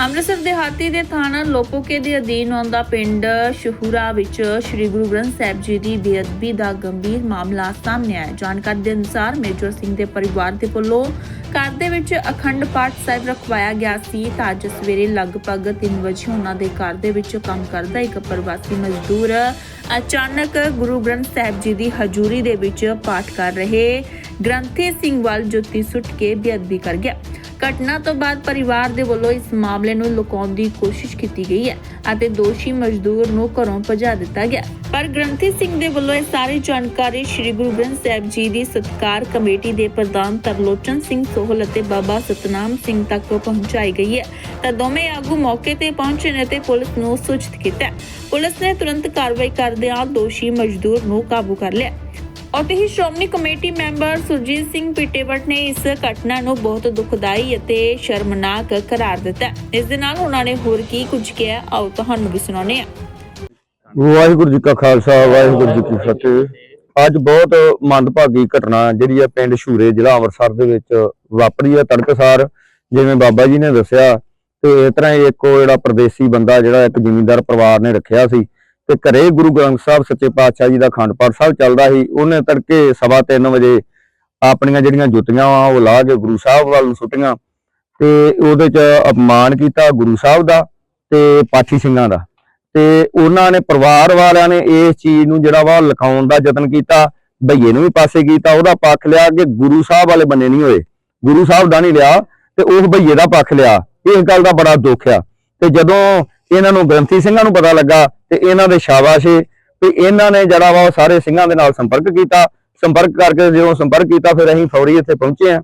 ਅੰਮ੍ਰਿਤਸਰ ਦਿਹਾਤੀ ਦੇ ਥਾਣਾ ਲੋਪੋਕੇ ਦੇ ਅਧੀਨ ਆਉਂਦਾ ਪਿੰਡ ਸ਼ਹੂਰਾ ਵਿੱਚ ਸ੍ਰੀ ਗੁਰੂ ਗ੍ਰੰਥ ਸਾਹਿਬ ਜੀ ਦੀ ਬੇਅਦਬੀ ਦਾ ਗੰਭੀਰ ਮਾਮਲਾ ਸਾਹਮਣੇ ਆਇਆ। ਜਾਣਕਾਰੀ ਦੇ ਅਨੁਸਾਰ ਮੇਜਰ ਸਿੰਘ ਦੇ ਪਰਿਵਾਰ ਦੇ ਵੱਲੋਂ ਘਰ ਦੇ ਵਿੱਚ ਅਖੰਡ ਪਾਠ ਸਾਹਿਬ ਰਖਵਾਇਆ ਗਿਆ ਸੀ ਤਾਂ ਅੱਜ ਸਵੇਰੇ ਲਗਭਗ 3 ਵਜੇ ਉਹਨਾਂ ਦੇ ਘਰ ਦੇ ਵਿੱਚ ਕੰਮ ਕਰਦਾ ਇੱਕ ਪ੍ਰਵਾਸੀ ਮਜ਼ਦੂਰ ਅਚਾਨਕ ਗੁਰੂ ਗ੍ਰੰਥ ਸਾਹਿਬ ਜੀ ਦੀ ਹਜ਼ੂਰੀ ਦੇ ਵਿੱਚ ਪਾਠ ਕਰ ਰਹੇ ਗ੍ਰੰਥੀ ਸਿੰਘ ਵੱਲ ਜੁੱਤੀ ਸੁੱਟ ਕੇ ਬੇਅਦਬੀ ਕਰ ਗਿਆ। ਘਟਨਾ ਤੋਂ ਬਾਅਦ ਪਰਿਵਾਰ ਦੇ ਵੱਲੋਂ ਇਸ ਮਾਮਲੇ ਨੂੰ ਲੁਕਾਉਣ ਦੀ ਕੋਸ਼ਿਸ਼ ਕੀਤੀ ਗਈ ਹੈ ਅਤੇ ਦੋਸ਼ੀ ਮਜ਼ਦੂਰ ਨੂੰ ਘਰੋਂ ਭਜਾ ਦਿੱਤਾ ਗਿਆ। ਪਰ ਗ੍ਰੰਥੀ ਸਿੰਘ ਦੇ ਵੱਲੋਂ ਇਹ ਸਾਰੀ ਜਾਣਕਾਰੀ ਸ੍ਰੀ ਗੁਰੂ ਗ੍ਰੰਥ ਸਾਹਿਬ ਜੀ ਦੀ ਸਤਕਾਰ ਕਮੇਟੀ ਦੇ ਪ੍ਰਧਾਨ ਤਰਲੋਚਨ ਸਿੰਘ ਸੋਹਲ ਅਤੇ ਬਾਬਾ ਸਤਨਾਮ ਸਿੰਘ ਤੱਕ ਪਹੁੰਚਾਈ ਗਈ ਹੈ। ਤਾਂ ਦੋਵੇਂ ਆਗੂ ਮੌਕੇ ਤੇ ਪਹੁੰਚੇ ਨੇ ਤੇ ਪੁਲਿਸ ਨੂੰ ਸੂਚਿਤ ਕੀਤਾ ਪੁਲਿਸ ਨੇ ਤੁਰੰਤ ਕਾਰਵਾਈ ਕਰਦਿਆਂ ਦੋਸ਼ੀ ਮਜ਼ਦੂਰ ਨੂੰ ਕਾਬੂ ਕਰ ਲਿਆ। ਅਤੇ ਹੀ ਸ਼੍ਰੋਮਣੀ ਕਮੇਟੀ ਮੈਂਬਰ ਸੁਰਜੀਤ ਸਿੰਘ ਪਿਟੇਵਟ ਨੇ ਇਸ ਘਟਨਾ ਨੂੰ ਬਹੁਤ ਦੁਖਦਾਈ ਅਤੇ ਸ਼ਰਮਨਾਕ ਕਰਾਰ ਦਿੱਤਾ। ਇਸ ਦੇ ਨਾਲ ਉਹਨਾਂ ਨੇ ਹੋਰ ਕੀ ਕੁਝ ਕਿਹਾ, ਆਓ ਤੁਹਾਨੂੰ ਵੀ ਸੁਣਾਉਂਦੇ ਹਾਂ। ਵਾਹਿਗੁਰੂ ਜੀ ਕਾ ਖਾਲਸਾ, ਵਾਹਿਗੁਰੂ ਜੀ ਕੀ ਫਤਿਹ। ਅੱਜ ਬਹੁਤ ਮੰਦਭਾਗੀ ਘਟਨਾ ਜਿਹੜੀ ਆ ਪਿੰਡ ਸ਼ੂਰੇ ਜ਼ਿਲ੍ਹਾ ਅੰਮ੍ਰਿਤਸਰ ਦੇ ਵਿੱਚ ਵਾਪਰੀ ਆ ਤੜਕਸਾਰ, ਜਿਵੇਂ ਬਾਬਾ ਜੀ ਨੇ ਦੱਸਿਆ। ਤੇ ਇਸ ਤਰ੍ਹਾਂ ਹੀ ਇੱਕ ਜਿਹੜਾ ਪਰਦੇਸੀ ਬੰਦਾ ਜਿਹੜਾ ਇੱਕ ਜ਼ਿਮੀਂਦਾਰ ਪਰਿਵਾਰ ਨੇ ਰੱਖਿਆ ਸੀ। ਤੇ ਘਰੇ ਗੁਰੂ ਗ੍ਰੰਥ ਸਾਹਿਬ ਸੱਚੇ ਪਾਤਸ਼ਾਹ ਜੀ ਦਾ ਖੰਡ ਪਾਠ ਸਾਹਿਬ ਚੱਲਦਾ ਸੀ। ਉਹਨੇ ਤੜਕੇ ਸਵਾ ਤਿੰਨ ਵਜੇ ਆਪਣੀਆਂ ਜਿਹੜੀਆਂ ਜੁੱਤੀਆਂ ਵਾ, ਉਹ ਲਾ ਕੇ ਗੁਰੂ ਸਾਹਿਬ ਵੱਲ ਨੂੰ ਸੁੱਟੀਆਂ। ਤੇ ਉਹਦੇ ਚ ਅਪਮਾਨ ਕੀਤਾ ਗੁਰੂ ਸਾਹਿਬ ਦਾ ਤੇ ਪਾਠੀ ਸਿੰਘਾਂ ਦਾ। ਤੇ ਉਹਨਾਂ ਨੇ ਪਰਿਵਾਰ ਵਾਲਿਆਂ ਨੇ ਇਸ ਚੀਜ਼ ਨੂੰ ਜਿਹੜਾ ਵਾ ਲਕਾਉਣ ਦਾ ਯਤਨ ਕੀਤਾ। ਭਈਏ ਨੂੰ ਵੀ ਪਾਸੇ ਕੀਤਾ, ਉਹਦਾ ਪੱਖ ਲਿਆ ਕਿ ਗੁਰੂ ਸਾਹਿਬ ਵਾਲੇ ਬੰਨੇ ਨਹੀਂ ਹੋਏ। ਗੁਰੂ ਸਾਹਿਬ ਦਾ ਨਹੀਂ ਲਿਆ ਤੇ ਉਸ ਭਈਏ ਦਾ ਪੱਖ ਲਿਆ। ਇਸ ਗੱਲ ਦਾ ਬੜਾ ਦੁੱਖ ਆ। ਤੇ ਜਦੋਂ ਇਹਨਾਂ ਨੂੰ ਗ੍ਰੰਥੀ ਸਿੰਘਾਂ ਨੂੰ ਪਤਾ ਲੱਗਾ ਤੇ ਇਹਨਾਂ ਦੇ ਸ਼ਾਬਾਸ਼ੇ ਏ, ਤੇ ਇਹਨਾਂ ਨੇ ਜਿਹੜਾ ਵਾ ਉਹ ਸਾਰੇ ਸਿੰਘਾਂ ਦੇ ਨਾਲ ਸੰਪਰਕ ਕੀਤਾ। ਸੰਪਰਕ ਕਰਕੇ ਜਦੋਂ ਸੰਪਰਕ ਕੀਤਾ, ਫਿਰ ਅਸੀਂ ਫੌਰੀ ਇੱਥੇ ਪਹੁੰਚੇ ਆ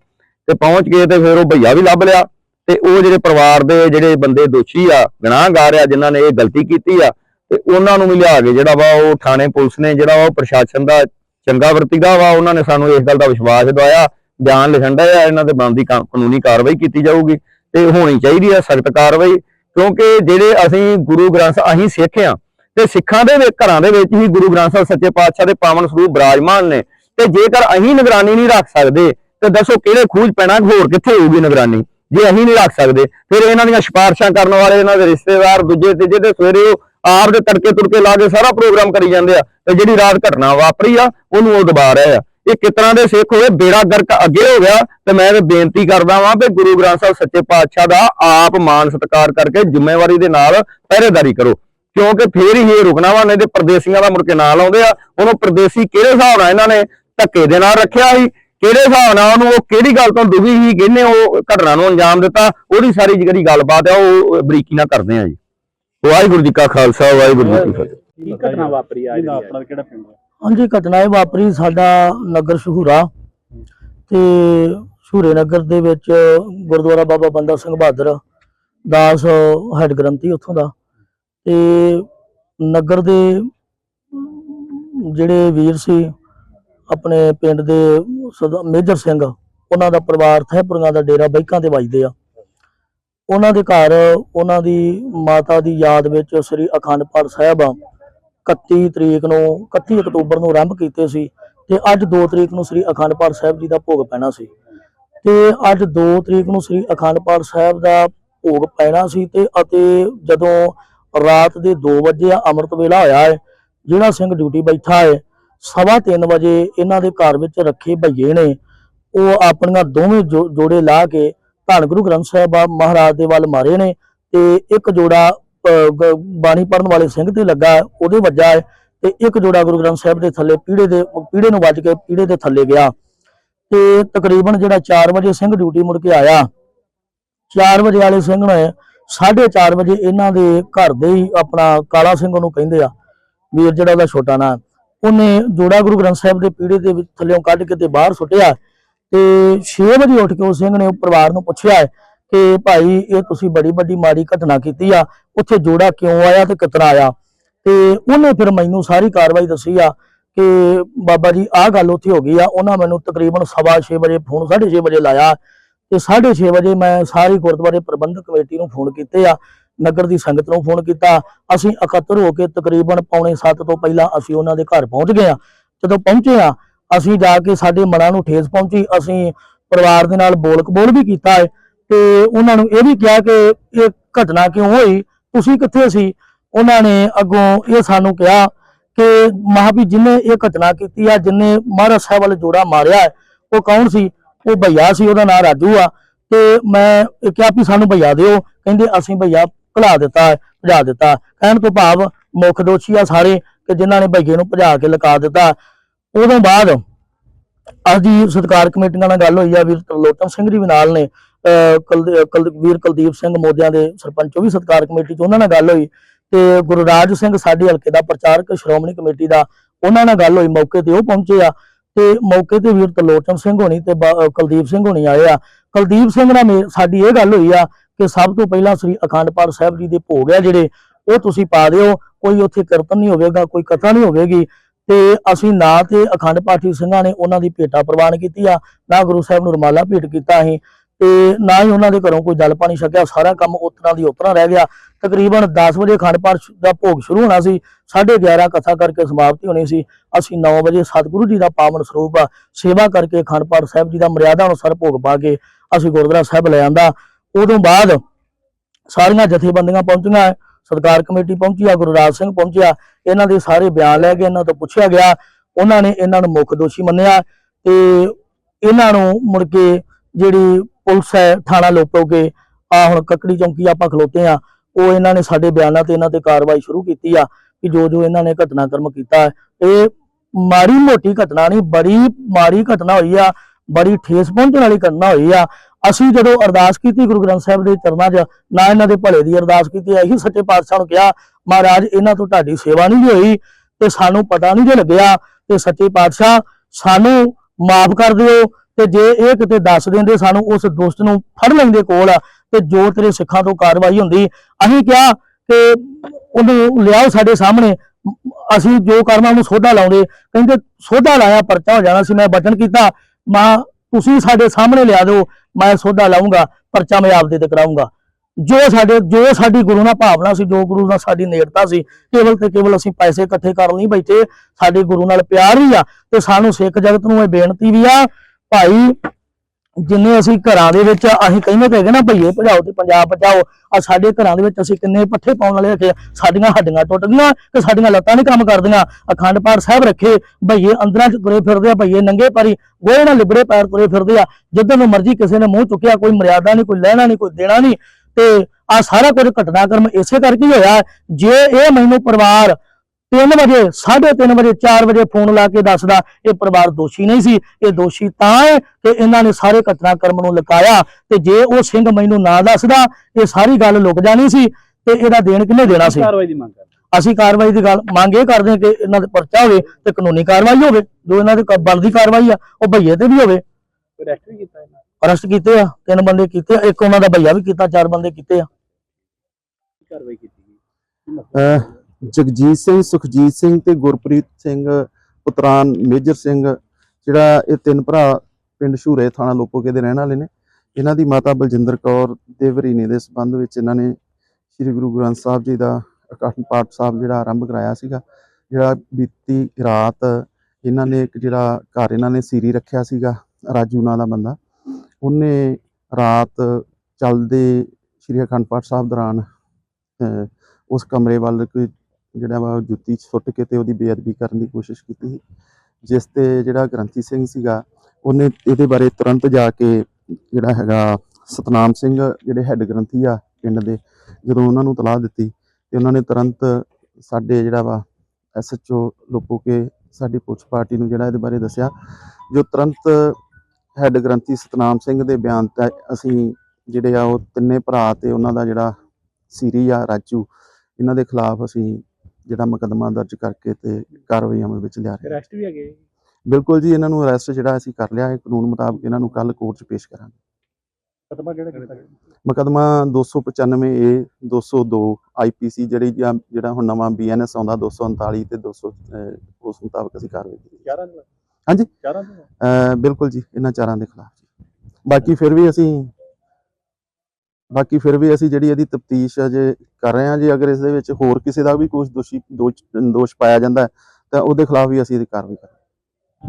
ਤੇ ਪਹੁੰਚ ਕੇ ਤੇ ਫਿਰ ਉਹ ਭਈਆ ਵੀ ਲੱਭ ਲਿਆ ਤੇ ਉਹ ਜਿਹੜੇ ਪਰਿਵਾਰ ਦੇ ਜਿਹੜੇ ਬੰਦੇ ਦੋਸ਼ੀ ਆ, ਗੁਨਾਹਗਾਰ ਆ, ਜਿਨ੍ਹਾਂ ਨੇ ਇਹ ਗਲਤੀ ਕੀਤੀ ਆ, ਤੇ ਉਹਨਾਂ ਨੂੰ ਵੀ ਲਿਆ ਕੇ ਜਿਹੜਾ ਵਾ ਉਹ ਥਾਣੇ ਪੁਲਿਸ ਨੇ ਜਿਹੜਾ ਵਾ ਉਹ ਪ੍ਰਸ਼ਾਸਨ ਦਾ ਚੰਗਾ ਵਰਤੀਦਾ ਵਾ, ਉਹਨਾਂ ਨੇ ਸਾਨੂੰ ਇਸ ਗੱਲ ਦਾ ਵਿਸ਼ਵਾਸ ਦਿਵਾਇਆ, ਬਿਆਨ ਲਿਖਣ ਦਾ ਇਹਨਾਂ ਦੇ ਬਣਦੀ ਕਾ- ਕਾਨੂੰਨੀ ਕਾਰਵਾਈ ਕੀਤੀ ਜਾਊਗੀ ਤੇ ਹੋਣੀ ਚਾਹੀਦੀ ਹੈ ਸਖਤ ਕਾਰਵਾਈ, ਕਿਉਂਕਿ ਜਿਹੜੇ ਅਸੀਂ ਗੁਰੂ ਗ੍ਰੰਥ ਅਸੀਂ ਸਿੱਖ ਆ ਤੇ ਸਿੱਖਾਂ ਦੇ ਘਰਾਂ ਦੇ ਵਿੱਚ ਹੀ ਗੁਰੂ ਗ੍ਰੰਥ ਸਾਹਿਬ ਸੱਚੇ ਪਾਤਸ਼ਾਹ ਦੇ ਪਾਵਨ ਸਰੂਪ ਬਰਾਜਮਾਨ ਨੇ। ਤੇ ਜੇਕਰ ਅਸੀਂ ਨਿਗਰਾਨੀ ਨਹੀਂ ਰੱਖ ਸਕਦੇ, ਤੇ ਦੱਸੋ ਕਿਹੜੇ ਖੂਜ ਪੈਣਾ, ਹੋਰ ਕਿੱਥੇ ਹੋਊਗੀ ਨਿਗਰਾਨੀ? ਜੇ ਅਸੀਂ ਨਹੀਂ ਰੱਖ ਸਕਦੇ, ਫਿਰ ਇਹਨਾਂ ਦੀਆਂ ਸਿਫਾਰਸ਼ਾਂ ਕਰਨ ਵਾਲੇ, ਇਹਨਾਂ ਦੇ ਰਿਸ਼ਤੇਦਾਰ, ਦੂਜੇ ਤੀਜੇ ਤੇ ਸਵੇਰੇ ਉਹ ਆਪ ਦੇ ਤੜਕੇ ਤੁੜਕੇ ਲਾ ਕੇ ਸਾਰਾ ਪ੍ਰੋਗਰਾਮ ਕਰੀ ਜਾਂਦੇ ਆ, ਤੇ ਜਿਹੜੀ ਰਾਤ ਘਟਨਾ ਵਾਪਰੀ ਆ, ਉਹਨੂੰ ਉਹ ਦਬਾ ਰਹੇ ਆ। ਇਹ ਕਿਸ ਤਰ੍ਹਾਂ ਦੇ ਸਿੱਖ ਹੋਏ? ਬੇੜਾ ਗਰਕ ਅੱਗੇ ਹੋ ਗਿਆ, ਤੇ ਮੈਂ ਇਹ ਬੇਨਤੀ ਕਰਦਾ ਵਾਂ ਕਿ ਗੁਰੂ ਗ੍ਰੰਥ ਸਾਹਿਬ ਸੱਚੇ ਪਾਤਸ਼ਾਹ ਦਾ ਆਪ ਮਾਨ ਸਤਿਕਾਰ ਕਰਕੇ ਜ਼ਿੰਮੇਵਾਰੀ ਦੇ ਨਾਲ ਪਹਿਰੇਦਾਰੀ ਕਰੋ। ਕਿਉਂਕਿ ਫੇਰ ਹੀ ਇਹ ਰੁਕਣਾ ਵਾ, ਨਹੀਂ ਤੇ ਪਰਦੇਸੀਆਂ ਦਾ ਮੁੜ ਕੇ ਨਾਂ ਲਾਉਂਦੇ ਆ। ਉਹਨੂੰ ਪਰਦੇਸੀ ਕਿਹੜੇ ਹਿਸਾਬ ਨਾਲ ਇਹਨਾਂ ਨੇ ਧੱਕੇ ਦੇ ਨਾਲ ਰੱਖਿਆ ਸੀ। ਕਿਹੜੇ ਹਿਸਾਬ ਨਾਲ ਉਹਨੂੰ ਉਹ ਕਿਹੜੀ ਗੱਲ ਤੋਂ ਦੁਖੀ ਸੀ ਕਿਹਨੇ ਉਹ ਘਟਨਾ ਨੂੰ ਅੰਜਾਮ ਦਿੱਤਾ ਉਹਦੀ ਸਾਰੀ ਜਿਹੜੀ ਗੱਲਬਾਤ ਆ ਉਹ ਬਰੀਕੀ ਨਾਲ ਕਰਦੇ ਆ ਜੀ। ਵਾਹਿਗੁਰੂ ਜੀ ਕਾ ਖਾਲਸਾ ਵਾਹਿਗੁਰੂ ਜੀ ਕੀ ਫਤਿਹ। ਕੀ ਘਟਨਾ ਵਾਪਰੀ ਆ ਇਹਦਾ ਜਿਹੜੀ ਆਪਣਾ ਕਿਹੜਾ ਪਿੰਡ ਹੈ ਹਾਂਜੀ ਘਟਨਾ ਇਹ ਵਾਪਰੀ ਸਾਡਾ ਨਗਰ ਸ਼ਹੂਰਾ ਤੇ ਸ਼ਹੂਰੇ ਨਗਰ ਦੇ ਵਿੱਚ ਗੁਰਦੁਆਰਾ ਬਾਬਾ ਬੰਦਾ ਸਿੰਘ ਬਹਾਦਰ ਦਾਸ ਹੈਡ ਗ੍ਰੰਥੀ ਉੱਥੋਂ ਦਾ ਤੇ ਨਗਰ ਦੇ ਜਿਹੜੇ ਵੀਰ ਸੀ ਆਪਣੇ ਪਿੰਡ ਦੇ ਸਰਦਾ- ਮੇਜਰ ਸਿੰਘ, ਉਹਨਾਂ ਦਾ ਪਰਿਵਾਰ ਥੈਪੁਰੀਆਂ ਦਾ ਡੇਰਾ ਬਾਈਕਾਂ ਤੇ ਵੱਜਦੇ ਆ। ਉਹਨਾਂ ਦੇ ਘਰ, ਉਹਨਾਂ ਦੀ ਮਾਤਾ ਦੀ ਯਾਦ ਵਿੱਚ ਸ੍ਰੀ ਅਖੰਡ ਪਾਠ ਸਾਹਿਬ 31 ਤਰੀਕ ਨੂੰ 31 ਅਕਤੂਬਰ ਨੂੰ ਆਰੰਭ ਕੀਤੇ ਸੀ ਤੇ ਅੱਜ 2 ਤਰੀਕ ਨੂੰ ਸ੍ਰੀ ਅਖੰਡ ਪਾਠ ਸਾਹਿਬ ਜੀ ਦਾ ਭੋਗ ਪੈਣਾ ਸੀ। ਤੇ ਅੱਜ 2 ਤਰੀਕ ਨੂੰ ਸ੍ਰੀ ਅਖੰਡ ਪਾਠ ਸਾਹਿਬ ਦਾ ਭੋਗ ਪੈਣਾ ਸੀ ਤੇ ਅਤੇ ਜਦੋਂ ਰਾਤ ਦੇ 2 ਵਜੇ ਅੰਮ੍ਰਿਤ ਵੇਲਾ ਹੋਇਆ ਹੈ ਜਿਹੜਾ ਸਿੰਘ ਡਿਊਟੀ ਬੈਠਾ ਹੈ ਸਵਾ ਤਿੰਨ ਵਜੇ ਇਹਨਾਂ ਦੇ ਘਰ ਵਿੱਚ ਰੱਖੇ ਭਈਏ ਨੇ। ਉਹ ਆਪਣੀਆਂ ਦੋਵੇਂ ਜੋ- ਜੋੜੇ ਲਾ ਕੇ ਧੰਨ ਗੁਰੂ ਗ੍ਰੰਥ ਸਾਹਿਬ ਮਹਾਰਾਜ ਦੇ ਵੱਲ ਮਾਰੇ ਨੇ ਤੇ ਇੱਕ ਜੋੜਾ ਅਹ, ਬਾਣੀ ਪੜਨ ਵਾਲੇ ਸਿੰਘ ਤੇ ਲੱਗਾ ਉਹਦੇ ਵੱਜਾ ਹੈ ਤੇ ਇੱਕ ਜੋੜਾ ਗੁਰੂ ਗ੍ਰੰਥ ਸਾਹਿਬ ਦੇ ਥੱਲੇ ਪੀੜੇ ਦੇ ਪੀੜੇ ਨੂੰ ਵੱਜ ਕੇ ਪੀੜੇ ਦੇ ਥੱਲੇ ਗਿਆ। ਤੇ ਤਕਰੀਬਨ ਜਿਹੜਾ 4 ਵਜੇ ਸਿੰਘ ਡਿਊਟੀ ਮੁੜ ਕੇ ਆਇਆ 4 ਵਜੇ ਵਾਲੇ ਸਿੰਘ ਨੇ 4:30 ਵਜੇ ਇਹਨਾਂ ਦੇ ਘਰ ਦੇ ਹੀ ਆਪਣਾ ਕਾਲਾ ਸਿੰਘ ਉਹਨੂੰ ਕਹਿੰਦੇ ਆ ਵੀਰ ਜਿਹੜਾ ਉਹਦਾ ਛੋਟਾ ਨਾਂ। ਉਹਨੇ ਜੋੜਾ ਗੁਰੂ ਗ੍ਰੰਥ ਸਾਹਿਬ ਦੇ ਪੀੜੇ ਦੇ ਵਿੱਚ ਥੱਲੇੋਂ ਕੱਢ ਕੇ ਤੇ ਬਾਹਰ ਸੁੱਟਿਆ ਤੇ 6 ਵਜੇ ਉੱਠ ਕੇ ਉਹ ਸਿੰਘ ਨੇ ਉਹ ਪਰਿਵਾਰ ਨੂੰ ਪੁੱਛਿਆ ਕਿ ਭਾਈ, ਇਹ ਤੁਸੀਂ ਬੜੀ ਵੱਡੀ ਮਾੜੀ ਘਟਨਾ ਕੀਤੀ ਆ, ਉੱਥੇ ਜੋੜਾ ਕਿਉਂ ਆਇਆ ਤੇ ਕਿਤਨਾ ਆਇਆ? ਤੇ ਉਹਨੇ ਫਿਰ ਮੈਨੂੰ ਸਾਰੀ ਕਾਰਵਾਈ ਦੱਸੀ ਆ ਕਿ ਬਾਬਾ ਜੀ, ਆਹ ਗੱਲ ਉੱਥੇ ਹੋ ਗਈ ਆ, ਉਹਨਾਂ ਮੈਨੂੰ ਤਕਰੀਬਨ ਸਵਾ ਛੇ ਵਜੇ ਫੋਨ 6:30 ਵਜੇ ਲਾਇਆ ਤੇ 6:30 ਵਜੇ ਮੈਂ ਸਾਰੀ ਗੁਰਦੁਆਰੇ ਪ੍ਰਬੰਧਕ ਕਮੇਟੀ ਨੂੰ ਫੋਨ ਕੀਤੇ ਆ ਨਗਰ ਦੀ ਸੰਗਤ ਨੂੰ ਫੋਨ ਕੀਤਾ। ਅਸੀਂ ਇਕੱਤਰ ਹੋ ਕੇ ਤਕਰੀਬਨ ਪੌਣੇ 7 ਤੋਂ ਪਹਿਲਾਂ ਅਸੀਂ ਉਹਨਾਂ ਦੇ ਘਰ ਪਹੁੰਚ ਗਏ ਆ ਜਦੋਂ ਪਹੁੰਚੇ ਆ ਅਸੀਂ ਜਾ ਕੇ ਸਾਡੇ ਮਨਾਂ ਨੂੰ ਠੇਸ ਪਹੁੰਚੀ। ਅਸੀਂ ਪਰਿਵਾਰ ਦੇ ਨਾਲ ਬੋਲ ਕਬੋਲ ਵੀ ਕੀਤਾ ਹੈ ਤੇ ਉਹਨਾਂ ਨੂੰ ਇਹ ਵੀ ਕਿਹਾ ਕਿ ਇਹ ਘਟਨਾ ਕਿਉਂ ਹੋਈ? ਤੁਸੀਂ ਕਿੱਥੇ ਸੀ? ਉਹਨਾਂ ਨੇ ਅੱਗੋਂ ਇਹ ਸਾਨੂੰ ਕਿਹਾ ਕਿ ਮਹਾਂ ਵੀ ਜਿਹਨੇ ਇਹ ਘਟਨਾ ਕੀਤੀ ਆ ਜਿਨੇ ਮਹਾਰਾਜ ਸਾਹਿਬ ਵਾਲੇ ਜੋੜਾ ਮਾਰਿਆ ਹੈ, ਉਹ ਕੌਣ ਸੀ? ਉਹ ਭਈਆ ਸੀ ਉਹਦਾ ਨਾਮ ਰਾਜੂ ਆ। ਤੇ ਮੈਂ ਇਹ ਕਿਹਾ ਵੀ ਸਾਨੂੰ ਭਈਆ ਦਿਓ। ਕਹਿੰਦੇ ਅਸੀਂ ਭਈਆ ਭੁਲਾ ਦਿੱਤਾ, ਭਜਾ ਦਿੱਤਾ। ਕਹਿਣ ਤੋਂ ਭਾਵ ਮੁੱਖ ਦੋਸ਼ੀ ਆ ਸਾਰੇ ਕਿ ਜਿਨ੍ਹਾਂ ਨੇ ਭਈਏ ਨੂੰ ਭਜਾ ਕੇ ਲਗਾ ਦਿੱਤਾ। ਉਦੋਂ ਬਾਅਦ ਅੱਜ ਹੀ ਸਤਕਾਰ ਕਮੇਟੀਆਂ ਨਾਲ ਗੱਲ ਹੋਈ ਆ, ਵੀਰ ਤਰਲੋਚਨ ਸਿੰਘ ਜੀ ਵੀ ਨਾਲ ਨੇ। ਅਹ ਵੀਰ ਕੁਲਦੀਪ ਸਿੰਘ ਮੋਦਿਆਂ ਦੇ ਸਰਪੰਚ ਉਹ ਵੀ ਸਤਕਾਰ ਕਮੇਟੀ ਚ ਉਹਨਾਂ ਨਾਲ ਗੱਲ ਹੋਈ। ਤੇ ਗੁਰਰਾਜ ਸਿੰਘ ਸਾਡੇ ਹਲਕੇ ਦਾ ਪ੍ਰਚਾਰਕ, ਸ਼੍ਰੋਮਣੀ ਕਮੇਟੀ ਦਾ ਉਹਨਾਂ ਨਾਲ ਗੱਲ ਹੋਈ। ਮੌਕੇ ਤੇ ਉਹ ਪਹੁੰਚੇ ਆ ਤੇ ਮੌਕੇ ਤੇ ਵੀਰ ਤਰਲੋਚਨ ਸਿੰਘ ਹੋਣੀ ਤੇ ਬਾ- ਕੁਲਦੀਪ ਸਿੰਘ ਹੋਣੀ ਆਏ ਆ। ਕੁਲਦੀਪ ਸਿੰਘ ਨਾਲ ਮੇ- ਸਾਡੀ ਇਹ ਗੱਲ ਹੋਈ ਆ ਕਿ ਸਭ ਤੋਂ ਪਹਿਲਾਂ ਸ੍ਰੀ ਅਖੰਡ ਪਾਠ ਸਾਹਿਬ ਜੀ ਦੇ ਭੋਗ ਹੈ ਜਿਹੜੇ, ਉਹ ਤੁਸੀਂ ਪਾ ਦਿਓ, ਕੋਈ ਉੱਥੇ ਕੀਰਤਨ ਨਹੀਂ ਹੋਵੇਗਾ, ਕੋਈ ਕਥਾ ਨਹੀਂ ਹੋਵੇਗੀ, ਤੇ ਅਸੀਂ ਨਾ ਤੇ ਅਖੰਡ ਪਾਠੀ ਸਿੰਘਾਂ ਨੇ ਉਹਨਾਂ ਦੀ ਭੇਟਾ ਪ੍ਰਵਾਨ ਕੀਤੀ ਆ, ਨਾ ਗੁਰੂ ਸਾਹਿਬ ਨੂੰ ਰਮਾਲਾ ਭੇਟ ਕੀਤਾ ਅਸੀਂ, ਤੇ ਨਾ ਹੀ ਉਹਨਾਂ ਦੇ ਘਰੋਂ ਕੋਈ ਜਲ ਪਾਣੀ ਛਕਿਆ, ਸਾਰਾ ਕੰਮ ਉਤਰਾਂ ਦੀ ਉਤਰਾਂ ਰਹਿ ਗਿਆ। ਤਕਰੀਬਨ 10 ਵਜੇ ਅਖੰਡ ਪਾਠ ਦਾ ਭੋਗ ਸ਼ੁਰੂ ਹੋਣਾ ਸੀ 11:30 ਕਥਾ ਕਰਕੇ ਸਮਾਪਤੀ ਹੋਣੀ ਸੀ, ਅਸੀਂ 9 ਵਜੇ ਸਤਿਗੁਰੂ ਜੀ ਦਾ ਪਾਵਨ ਸਰੂਪ ਆ, ਸੇਵਾ ਕਰਕੇ ਅਖੰਡ ਪਾਠ ਸਾਹਿਬ ਜੀ ਦਾ ਮਰਿਆਦਾ ਅਨੁਸਾਰ ਭੋਗ ਪਾ ਕੇ ਅਸੀਂ ਗੁਰਦੁਆਰਾ ਸਾਹਿਬ ਲੈ ਆਂਦਾ। ਉਦੋਂ ਬਾਅਦ ਸਾਰੀਆਂ ਜਥੇਬੰਦੀਆਂ ਪਹੁੰਚੀਆਂ ਸਰਕਾਰ ਕਮੇਟੀ ਪਹੁੰਚੀ ਆ ਗੁਰਰਾਜ ਸਿੰਘ ਪਹੁੰਚਿਆ, ਇਹਨਾਂ ਦੇ ਸਾਰੇ ਬਿਆਨ ਲੈ ਕੇ ਇਹਨਾਂ ਤੋਂ ਪੁੱਛਿਆ ਗਿਆ, ਉਹਨਾਂ ਨੇ ਇਹਨਾਂ ਨੂੰ ਮੁੱਖ ਦੋਸ਼ੀ ਮੰਨਿਆ ਤੇ ਇਹਨਾਂ ਨੂੰ ਮੁੜ ਕੇ ਜਿਹੜੀ ਪੁਲਿਸ ਹੈ, ਥਾਣਾ ਲੋਪੋਗੇ ਆ ਹੁਣ ਕੱਕੜੀ ਚੌਂਕੀ ਆਪਾਂ ਖਲੋਤੇ ਆ ਉਹ ਇਹਨਾਂ ਨੇ ਸਾਡੇ ਬਿਆਨਾਂ ਤੇ ਇਹਨਾਂ ਤੇ ਕਾਰਵਾਈ ਸ਼ੁਰੂ ਕੀਤੀ ਆ ਕਿ ਜੋ ਜੋ ਇਹਨਾਂ ਨੇ ਘਟਨਾਕ੍ਰਮ ਕੀਤਾ ਇਹ ਮਾੜੀ ਮੋਟੀ ਘਟਨਾ ਨਹੀਂ, ਬੜੀ ਮਾੜੀ ਘਟਨਾ ਹੋਈ ਆ, ਬੜੀ ਠੇਸ ਪਹੁੰਚਣ ਵਾਲੀ ਘਟਨਾ ਹੋਈ ਆ ਅਸੀਂ ਜਦੋਂ ਅਰਦਾਸ ਕੀਤੀ ਗੁਰੂ ਗ੍ਰੰਥ ਸਾਹਿਬ ਦੇ ਚਰਨਾਂ 'ਚ, ਨਾ ਇਹਨਾਂ ਦੇ ਭਲੇ ਦੀ ਅਰਦਾਸ ਕੀਤੀ, ਇਹੀ ਸੱਚੇ ਪਾਤਸ਼ਾਹ ਨੂੰ ਕਿਹਾ, ਮਹਾਰਾਜ, ਇਹਨਾਂ ਤੋਂ ਤੁਹਾਡੀ ਸੇਵਾ ਨਹੀਂ ਜੀ ਹੋਈ, ਤੇ ਸਾਨੂੰ ਪਤਾ ਨਹੀਂ ਜੇ ਲੱਗਿਆ, ਤੇ ਸੱਚੇ ਪਾਤਸ਼ਾਹ, ਸਾਨੂੰ ਮਾਫ ਕਰ ਦਿਓ, ਤੇ ਜੇ ਇਹ ਕਿਤੇ ਦੱਸ ਦਿੰਦੇ ਸਾਨੂੰ, ਉਸ ਦੋਸਤ ਨੂੰ ਫੜ ਲੈਂਦੇ ਕੋਲ, ਤੇ ਜੋ ਤੇਰੇ ਸਿੱਖਾਂ ਤੋਂ ਕਾਰਵਾਈ ਹੁੰਦੀ। ਅਸੀਂ ਕਿਹਾ ਕਿ ਉਹਨੂੰ ਲਿਆਓ ਸਾਡੇ ਸਾਹਮਣੇ, ਅਸੀਂ ਜੋ ਕਰਨਾ ਉਹਨੂੰ ਸੋਧਾ ਲਾਉਂਦੇ। ਕਹਿੰਦੇ ਸੋਧਾ ਲਾਇਆ, ਪਰਚਾ ਹੋ ਜਾਣਾ ਸੀ, ਮੈਂ ਬਚਨ ਕੀਤਾ। ਮਾਂ ਤੁਸੀਂ ਸਾਡੇ ਸਾਹਮਣੇ ਲਿਆ ਦਿਓ, ਮੈਂ ਸੋਧਾ ਲਾਉਂਗਾ ਪਰਚਾ ਮੈਂ ਆਪਦੇ ਤੇ ਕਰਾਉਂਗਾ ਜੋ ਸਾਡੇ ਜੋ ਸਾਡੀ ਗੁਰੂ ਨਾਲ ਭਾਵਨਾ ਸੀ, ਜੋ ਗੁਰੂ ਨਾਲ ਸਾਡੀ ਨੇੜਤਾ ਸੀ, ਕੇਵਲ ਤੇ ਕੇਵਲ ਅਸੀਂ ਪੈਸੇ ਇਕੱਠੇ ਕਰਨ ਨਹੀਂ ਬੈਠੇ, ਸਾਡੇ ਗੁਰੂ ਨਾਲ ਪਿਆਰ ਵੀ ਆ, ਤੇ ਸਾਨੂੰ ਸਿੱਖ ਜਗਤ ਨੂੰ ਇਹ ਬੇਨਤੀ ਵੀ ਆ, ਭਾਈ ਜਿੰਨੇ ਅਸੀਂ ਘਰਾਂ ਦੇ ਵਿੱਚ ਅਸੀਂ ਕਹਿੰਦੇ ਤੇ ਹੈਗੇ ਨਾ ਭਈਏ, ਭਜਾਓ ਤੇ ਪੰਜਾਬ ਬਚਾਓ ਆ ਸਾਡੇ ਘਰਾਂ ਦੇ ਵਿੱਚ ਅਸੀਂ ਕਿੰਨੇ ਪੱਠੇ ਪਾਉਣ ਵਾਲੇ ਰੱਖੇ ਸਾਡੀਆਂ ਹੱਡੀਆਂ ਟੁੱਟ ਗਈਆਂ ਤੇ ਸਾਡੀਆਂ ਲੱਤਾਂ ਨਹੀਂ ਕੰਮ ਕਰਦੀਆਂ। ਅਖੰਡ ਪਾਠ ਸਾਹਿਬ ਰੱਖੇ, ਭਈਏ ਅੰਦਰਾਂ ਚ ਤੁਰੇ ਫਿਰਦੇ ਆ, ਭਈਏ ਨੰਗੇ ਪੈਰੀ ਗੋਹੇ ਨਾਲ ਲਿਬੜੇ ਪੈਰ ਤੁਰੇ ਫਿਰਦੇ ਆ ਜਿੱਦਾਂ ਨੂੰ ਮਰਜ਼ੀ ਕਿਸੇ ਨੇ ਮੂੰਹ ਚੁੱਕਿਆ, ਕੋਈ ਮਰਿਆਦਾ ਨਹੀਂ, ਕੋਈ ਲੈਣਾ ਨਹੀਂ, ਕੋਈ ਦੇਣਾ ਨਹੀਂ, ਤੇ ਆ ਸਾਰਾ ਕੁਝ ਘਟਨਾਕ੍ਰਮ ਇਸੇ ਕਰਕੇ ਹੋਇਆ। ਜੇ ਇਹ ਮੈਨੂੰ ਪਰਿਵਾਰ 3 ਵਜੇ 3:30 ਵਜੇ 4 ਵਜੇ ਫੋਨ ਲਾ ਕੇ ਦੱਸਦਾ ਇਹ ਪਰਿਵਾਰ ਦੋਸ਼ੀ ਨਹੀਂ ਸੀ ਇਹ ਦੋਸ਼ੀ ਤਾਂ ਹੈ ਕਿ ਇਹਨਾਂ ਨੇ ਸਾਰੇ ਘਟਨਾਕ੍ਰਮ ਨੂੰ ਲੁਕਾਇਆ ਤੇ ਜੇ ਉਹ ਸਿੰਘ ਮੈਨੂੰ ਨਾ ਦੱਸਦਾ ਇਹ ਸਾਰੀ ਗੱਲ ਲੁਕ ਜਾਣੀ ਸੀ ਤੇ ਇਹਦਾ ਦੇਣ ਕਿੰਨੇ ਦੇਣਾ ਸੀ? ਕਾਰਵਾਈ ਦੀ ਮੰਗ ਕਰ ਅਸੀਂ ਕਾਰਵਾਈ ਦੀ ਗੱਲ ਮੰਗ ਇਹ ਕਰਦੇ ਹਾਂ ਕਿ ਇਹਨਾਂ ਦੇ ਪਰਚਾ ਹੋਵੇ ਤੇ ਕਾਨੂੰਨੀ ਕਾਰਵਾਈ ਹੋਵੇ ਜੋ ਇਹਨਾਂ ਦੇ ਬਣਦੀ ਕਾਰਵਾਈ ਆ ਉਹ ਭਈਏ ਤੇ ਵੀ ਹੋਵੇ। ਕੋਈ ਰੈਸਟ ਵੀ ਕੀਤਾ ਇਹਨਾਂ ਅਰੈਸਟ ਕੀਤੇ ਆ ਤਿੰਨ ਬੰਦੇ ਕੀਤੇ ਆ ਇੱਕ ਉਹਨਾਂ ਦਾ ਭਈਆ ਵੀ ਕੀਤਾ ਚਾਰ ਬੰਦੇ ਕੀਤੇ ਆ। ਕੀ ਕਾਰਵਾਈ ਕੀਤੀ ਗਈ। ਜਗਜੀਤ ਸਿੰਘ, ਸੁਖਜੀਤ ਸਿੰਘ ਤੇ ਗੁਰਪ੍ਰੀਤ ਸਿੰਘ ਪੁੱਤਰਾਨ ਮੇਜਰ ਸਿੰਘ, ਜਿਹੜਾ ਇਹ ਤਿੰਨ ਭਰਾ ਪਿੰਡ ਸ਼ੂਰੇ ਥਾਣਾ ਲੋਪੋਕੇ ਦੇ ਰਹਿਣ ਵਾਲੇ ਨੇ। ਇਹਨਾਂ ਦੀ ਮਾਤਾ ਬਲਜਿੰਦਰ ਕੌਰ ਦੇ ਵਰੀਨੇ ਦੇ ਸੰਬੰਧ ਵਿੱਚ ਇਹਨਾਂ ਨੇ ਸ੍ਰੀ ਗੁਰੂ ਗ੍ਰੰਥ ਸਾਹਿਬ ਜੀ ਦਾ ਅਕਾਠ ਪਾਠ ਸਾਹਿਬ ਜਿਹੜਾ ਆਰੰਭ ਕਰਾਇਆ ਸੀਗਾ। ਜਿਹੜਾ ਬੀਤੀ ਰਾਤ ਇਹਨਾਂ ਨੇ ਇੱਕ ਜਿਹੜਾ ਘਰ ਇਹਨਾਂ ਨੇ ਸੀਰੀ ਰੱਖਿਆ ਸੀਗਾ, ਰਾਜੂ ਨਾਂ ਦਾ ਬੰਦਾ। ਉਹਨੇ ਰਾਤ ਚੱਲਦੇ ਸ੍ਰੀ ਅਖੰਡ ਪਾਠ ਸਾਹਿਬ ਦੌਰਾਨ ਉਸ ਕਮਰੇ ਵੱਲ ਕੋਈ ਜਿਹੜਾ ਵਾ ਉਹ ਜੁੱਤੀ ਸੁੱਟ ਕੇ ਤੇ ਉਹਦੀ ਬੇਅਦਬੀ ਕਰਨ ਦੀ ਕੋਸ਼ਿਸ਼ ਕੀਤੀ ਸੀ। ਜਿਸ ਤੇ ਜਿਹੜਾ ਗ੍ਰੰਥੀ ਸਿੰਘ ਸੀਗਾ, ਉਹਨੇ ਇਹਦੇ ਬਾਰੇ ਤੁਰੰਤ ਜਾ ਕੇ ਜਿਹੜਾ ਹੈਗਾ ਸਤਨਾਮ ਸਿੰਘ, ਜਿਹੜੇ ਹੈੱਡ ਗ੍ਰੰਥੀ ਆ ਪਿੰਡ ਦੇ, ਜਦੋਂ ਉਹਨਾਂ ਨੂੰ ਤਲਾਹ ਦਿੱਤੀ ਤੇ ਉਹਨਾਂ ਨੇ ਤੁਰੰਤ ਸਾਡੇ ਜਿਹੜਾ ਵਾ ਐਸਐਚਓ ਲੋਪੋ ਕੇ ਸਾਡੀ ਪੁਲਿਸ ਪਾਰਟੀ ਨੂੰ ਜਿਹੜਾ ਇਹਦੇ ਬਾਰੇ ਦੱਸਿਆ, ਜੋ ਤੁਰੰਤ ਹੈੱਡ ਗ੍ਰੰਥੀ ਸਤਨਾਮ ਸਿੰਘ ਦੇ ਬਿਆਨ ਤੇ ਅਸੀਂ ਜਿਹੜੇ ਆ ਉਹ ਤਿੰਨੇ ਭਰਾ ਤੇ ਉਹਨਾਂ ਦਾ ਜਿਹੜਾ ਸੀਰੀ ਆ ਰਾਜੂ, ਇਹਨਾਂ ਦੇ ਖਿਲਾਫ ਅਸੀਂ ਜਿਹੜਾ ਮੁਕੱਦਮਾ ਦਰਜ ਕਰਕੇ ਤੇ ਕਾਰਵਾਈ ਅਮਲ ਵਿੱਚ ਲਿਆ ਰਹੇ ਹਾਂ। ਰੈਸਟ ਵੀ ਹੈਗੇ ਬਿਲਕੁਲ ਜੀ ਇਹਨਾਂ ਨੂੰ ਅਰੈਸਟ ਜਿਹੜਾ ਅਸੀਂ ਕਰ ਲਿਆ ਹੈ ਕਾਨੂੰਨ ਮੁਤਾਬਕ ਇਹਨਾਂ ਨੂੰ ਕੱਲ ਕੋਰਟ 'ਚ ਪੇਸ਼ ਕਰਾਂਗੇ ਖਤਮਾ ਕਿਹੜਾ ਕੀਤਾ ਗਿਆ? ਮੁਕੱਦਮਾ 295 ਏ 202 ਆਈਪੀਸੀ ਜਿਹੜੀ ਜਾਂ- ਜਿਹੜਾ ਹੁਣ ਨਵਾਂ ਬੀਐਨਐਸ ਆਉਂਦਾ 239 ਤੇ 200 ਅਹ, ਉਸ ਮੁਤਾਬਕ ਅਸੀਂ ਕਾਰਵਾਈ ਕੀਤੀ ਹਾਂਜੀ। ਚਾਰਾਂ ਦੇ ਅਹ, ਬਿਲਕੁਲ ਜੀ ਇਹਨਾਂ ਚਾਰਾਂ ਦੇ ਖਿਲਾਫ ਜੀ ਬਾਕੀ ਫਿਰ ਵੀ ਅਸੀਂ ਬਾਕੀ ਫਿਰ ਵੀ ਅਸੀਂ ਜਿਹੜੀ ਇਹਦੀ ਤਫਤੀਸ਼ ਅਜੇ ਕਰ ਰਹੇ ਹਾਂ ਜੇ ਅਗਰ ਇਸ ਦੇ ਵਿੱਚ ਹੋਰ ਕਿਸੇ ਦਾ ਵੀ ਕੋਈ ਦੋਸ਼ੀ ਦੋਸ਼ ਦੋਸ਼ ਪਾਇਆ ਜਾਂਦਾ ਤਾਂ ਉਹਦੇ ਖਿਲਾਫ ਵੀ ਅਸੀਂ ਇਹਦੀ ਕਾਰਵਾਈ ਕਰਾਂਗੇ।